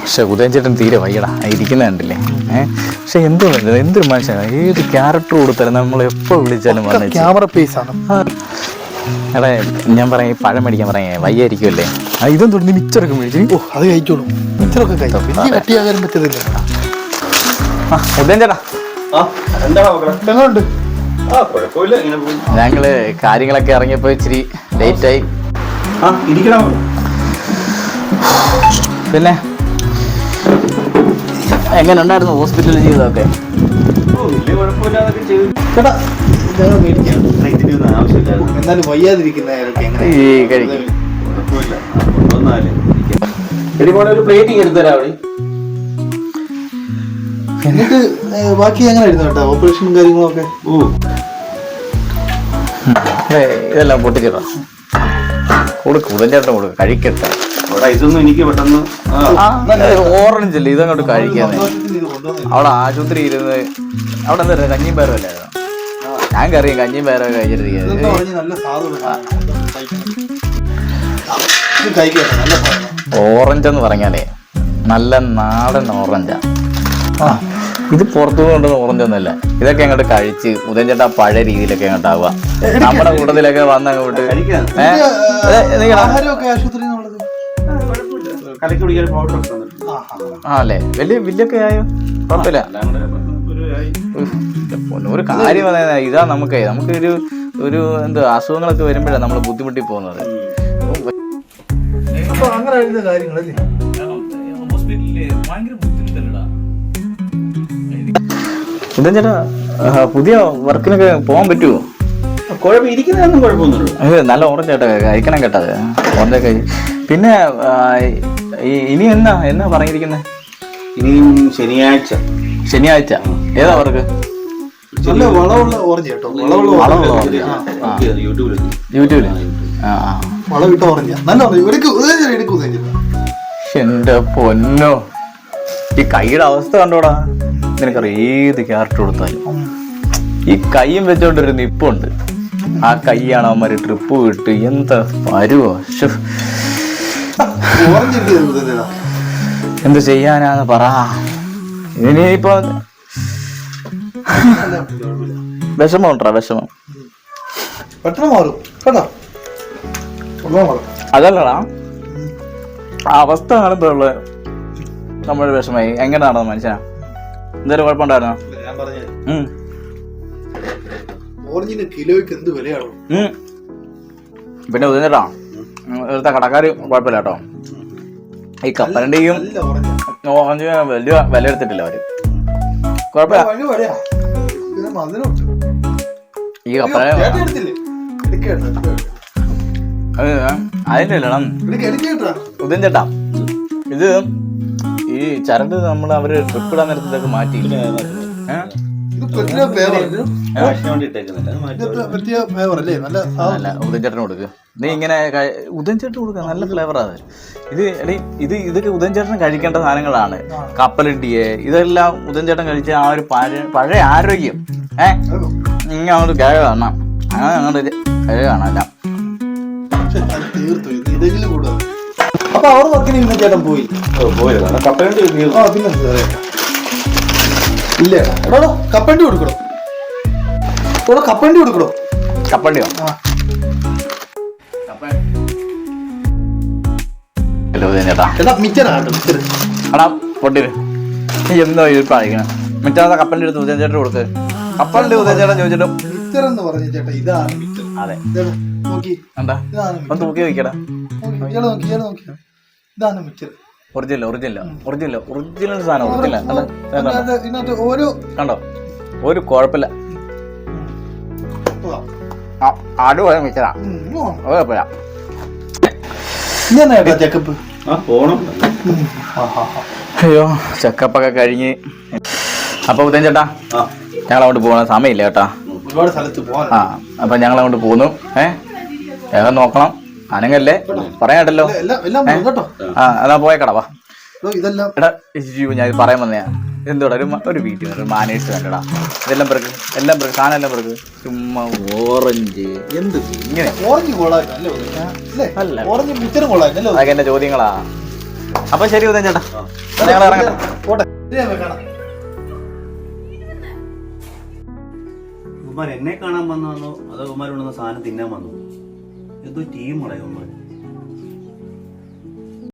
പക്ഷെ ഉദയൻ ചേട്ടൻ തീരെ വയ്യടാ. ഇരിക്കുന്ന കണ്ടില്ലേ? ഏഹ് പക്ഷെ എന്ത് എന്തൊരു മനുഷ്യനാണ് ഏത് ക്യാരക്ടർ കൊടുത്താലും നമ്മൾ എപ്പോൾ വിളിച്ചാലും വന്നു ക്യാമറ പേസ് ആണ്. എടാ ഞാൻ പറയാം ഈ പഴം മേടിക്കാൻ പറയാം. വയ്യായിരിക്കുമല്ലേ ആ ഇതും തുടങ്ങി മിച്ചറൊക്കെ മേടിച്ചു. ഓ അത് കഴിച്ചോളൂ. മിച്ചറൊക്കെ കട്ടിയാകാനും പറ്റത്തില്ല. ആ ഉദയൻ ചേട്ടാ ഞങ്ങൾ കാര്യങ്ങളൊക്കെ ഇറങ്ങിയപ്പോ ഇച്ചിരി ലേറ്റായി ആ ഇരിക്കണം. പിന്നെ എങ്ങനെ? ഉണ്ടായിരുന്നു ഹോസ്പിറ്റൽ ജീവിതമൊക്കെ എന്നിട്ട് ബാക്കി എങ്ങനെ ആയിരുന്നു കേട്ടോ ഓപ്പറേഷനും കാര്യങ്ങളൊക്കെ? ഓ. ഇതെല്ലാം പൊട്ടിച്ചിടാം. കൊടുക്കും ചേട്ടൻ കൊടുക്ക്. കഴിക്കട്ടെ. അവിടെ ഇതൊന്നും എനിക്ക് പെട്ടെന്ന് ഓറഞ്ച് അല്ലേ ഇതങ്ങോട്ട് കഴിക്കാതെ. അവിടെ ആശുപത്രി ഇരുന്ന് അവിടെ എന്താ പറയുക കഞ്ഞിയും പേരും അല്ലായിരുന്നു? ഞാൻ കറിയും കഞ്ഞിയും പേരും കഴിച്ചിട്ടിരിക്കുന്നത് ഓറഞ്ച് എന്ന് പറഞ്ഞാലേ നല്ല നാടൻ ഓറഞ്ചാ. ഇത് പുറത്തു കൊണ്ടുവന്ന ഓറഞ്ചൊന്നുമല്ല ഇതൊക്കെ അങ്ങോട്ട് കഴിച്ച് ഉദയൻ ചേട്ടാ പഴയ രീതിയിലൊക്കെ അങ്ങോട്ട് ആവുക. നമ്മുടെ കൂട്ടത്തിലൊക്കെ വന്ന് അങ്ങോട്ട് കഴിക്കാം. കലക്കി കുടിക്കാൻ പൗഡർ ഒക്കെ തന്നിട്ടുണ്ട്. ആ അല്ലേ? വലിയ ബില്ലൊക്കെ ആയോ? കുഴപ്പമില്ല. എല്ലാം ഒരു കാര്യം പറയുന്നത് ഇതാ നമുക്ക് നമുക്കൊരു ഒരു എന്ത് അസുഖങ്ങളൊക്കെ വരുമ്പോഴാണ് നമ്മൾ ബുദ്ധിമുട്ടി പോകുന്നത്. എന്താ അങ്ങനെ കാര്യങ്ങളല്ലേ ചേട്ടാ? പുതിയ വർക്കിനൊക്കെ പോകാൻ പറ്റുമോ കുഴപ്പം ഇരിക്കുന്നതൊന്നും കുഴപ്പമൊന്നുമില്ല. നല്ല ഓറഞ്ച് ചേട്ടാ കഴിക്കണം കേട്ടത് ഓറഞ്ച് കഴി പിന്നെ ഇനി എന്നാ എന്നാ പറഞ്ഞിരിക്കുന്നത് ഇനിയും ശനിയാഴ്ച. ശനിയാഴ്ച. ഏതാ അവർക്ക്? നല്ല വളമുള്ള ഓറഞ്ച് കേട്ടോ. വളമുള്ള വളമുള്ള ഓറഞ്ച് ഓറഞ്ച്. നോക്കി അത് യൂട്യൂബിൽ യൂട്യൂബിൽ? ആ ആ. വളവിട്ട ഓറഞ്ച്. നല്ല ഓറഞ്ച് എടുക്കും എടുക്കും എന്റെ പൊന്നോ. ഈ കൈയുടെ അവസ്ഥ കണ്ടോടാ. നിനക്കറിയാം ഏത് ക്യാരക്ടർ കൊടുത്താലും. ഈ കൈയും വെച്ചോണ്ടൊരു നിപ്പുണ്ട്. ആ കൈയാണ് അവന്മാര് ട്രിപ്പ് വിട്ട് എന്താ പരുവോ. ശ്ശോ. എന്ത് ചെയ്യാനാന്ന് പറ. ഇനിയിപ്പോ വിഷമം ഉണ്ടോ? വിഷമം. പെട്ടെന്ന് മാറും. കേട്ടോ? അതല്ലടാ. ആ അവസ്ഥ കാണുമ്പോഴുള്ള നമ്മുടെ വിഷമായി എങ്ങനെ നടന്നു മനുഷ്യനാ എന്തായാലും കുഴപ്പമുണ്ടായിരുന്നോ. ഓറഞ്ചിന് കിലോയ്ക്ക് എന്ത് വിലയാണോ. പിന്നെ ഉദയനേട്ടാ ഇവിടുത്തെ കടക്കാർ കുഴപ്പമില്ല കേട്ടോ. ഈ ഓറഞ്ച് ഓറഞ്ച് വലിയ വില എടുത്തിട്ടില്ല അവർ. കുഴപ്പമില്ല. ഈ കപ്പല അതിന്റെ എടുക്കേട്ടാ ചേട്ടാ ഇത് ഈ ചരട് നമ്മൾ അവർ ട്രിപ്പ് ഇടാൻ നേരത്തൊക്കെ മാറ്റി. ഏ? ഇത് പ്രത്യേക പ്രത്യേക ഫ്ലേവർ അല്ലേ? നല്ല സാധനം അല്ല ഉദയൻ ചേട്ടന് കൊടുക്ക്. നീ ഇങ്ങനെ ഉദയൻ കൊടുക്കുക നല്ല ഫ്ലേവറാ അത്. ഇത് എടി ഇത് ഇതൊക്കെ ഉദയൻ ചേട്ടൻ കഴിക്കേണ്ട സാധനങ്ങളാണ്. കപ്പലണ്ടിയെ ഇതെല്ലാം ഉദയൻ ചേട്ടൻ കഴിച്ച ആ ഒരു പഴയ പഴയ ആരോഗ്യം. ഏ? ഇങ്ങനെ അങ്ങോട്ട് കിഴ കാണാം അങ്ങനെ അങ്ങോട്ട് കിഴ കാണാം തീർത്തു ഇത് ഇതെങ്കിലും കൂടുതൽ. അപ്പൊ അവർ വർക്കിന് ഇന്ന് ചേട്ടൻ പോയി. ഓ, പോയത് കപ്പലണ്ടി പിന്നെ? ഇല്ല. എടോ കപ്പണ്ടി കൊടുക്കണോ എടോ കപ്പണ്ടി കൊടുക്കണോ കപ്പണ്ടിയോ? ആ. കപ്പണ്ടി. ഉദയൻ ചേട്ടാ എടാ മിച്ചറാ എടാ പൊട്ടിര് നീ എന്തോ ഇരിപ്പാ കഴിക്കണം മറ്റേ കപ്പലിന്റെ അടുത്ത് ചേട്ടൻ കൊടുക്ക് കപ്പലിന്റെ ഉദയൻ ചേട്ടൻ ചോദിച്ചിട്ടും മിച്ചർ എന്ന് പറഞ്ഞ ചേട്ടാ ഇതാണ് മിച്ചർ അതെ. നോക്കി. എന്താ? ഇതാണ് ഒന്ന് നോക്കി ഇയാൾ നോക്കി നോക്കി. ഇതാണ് mixture original original original original സാധനം ഒറിജിനൽ കണ്ടോ? ഒരു കുഴപ്പമില്ല. അടിപൊളി കുഴപ്പമില്ല. അയ്യോ ചെക്കപ്പൊക്കെ കഴിഞ്ഞ്. അപ്പൊ ഉദയൻ ചേട്ടാ ഞങ്ങൾ അങ്ങോട്ട് പോകണ സമയമില്ല കേട്ടാ. ഒരുപാട് സ്ഥലത്ത് പോകാൻ ആ അപ്പൊ ഞങ്ങൾ അങ്ങോട്ട് പോന്നു ഏഹ് വേഗം നോക്കണം. അനങ്ങല്ലേ പറയാട്ടല്ലോ ആ എന്നാ പോയ വാ. എടോ, ഇതെല്ലാം എടാ അയ്യോ ഞാൻ പറയാൻ വന്നയാ. എന്തോടാ ഒരു ഒരു വീട്ടിൽ ഒരു മാനേഴ്സ് വേണ്ടടാ. ഇതെല്ലാം പിറക്ക് എല്ലാം പിറക്ക് സാധനം എല്ലാം പിറക്ക്. ചുമ്മാ ഓറഞ്ച്. എന്ത്? ഇങ്ങനെ. ഓറഞ്ച് അല്ലേ ഓറഞ്ച്? അതൊക്കെ എന്റെ ചോദ്യങ്ങളാ. അപ്പൊ ശരി ഉദയൻ ചേട്ടാ. ഞങ്ങൾ ഇറങ്ങട്ടെ. പോട്ടെ. എന്നെ കാണാൻ വന്നോ അതോ കൊണ്ടുവന്ന സാധനം തിന്നാൻ വന്നു എന്തോ ടീം ഉമ്മ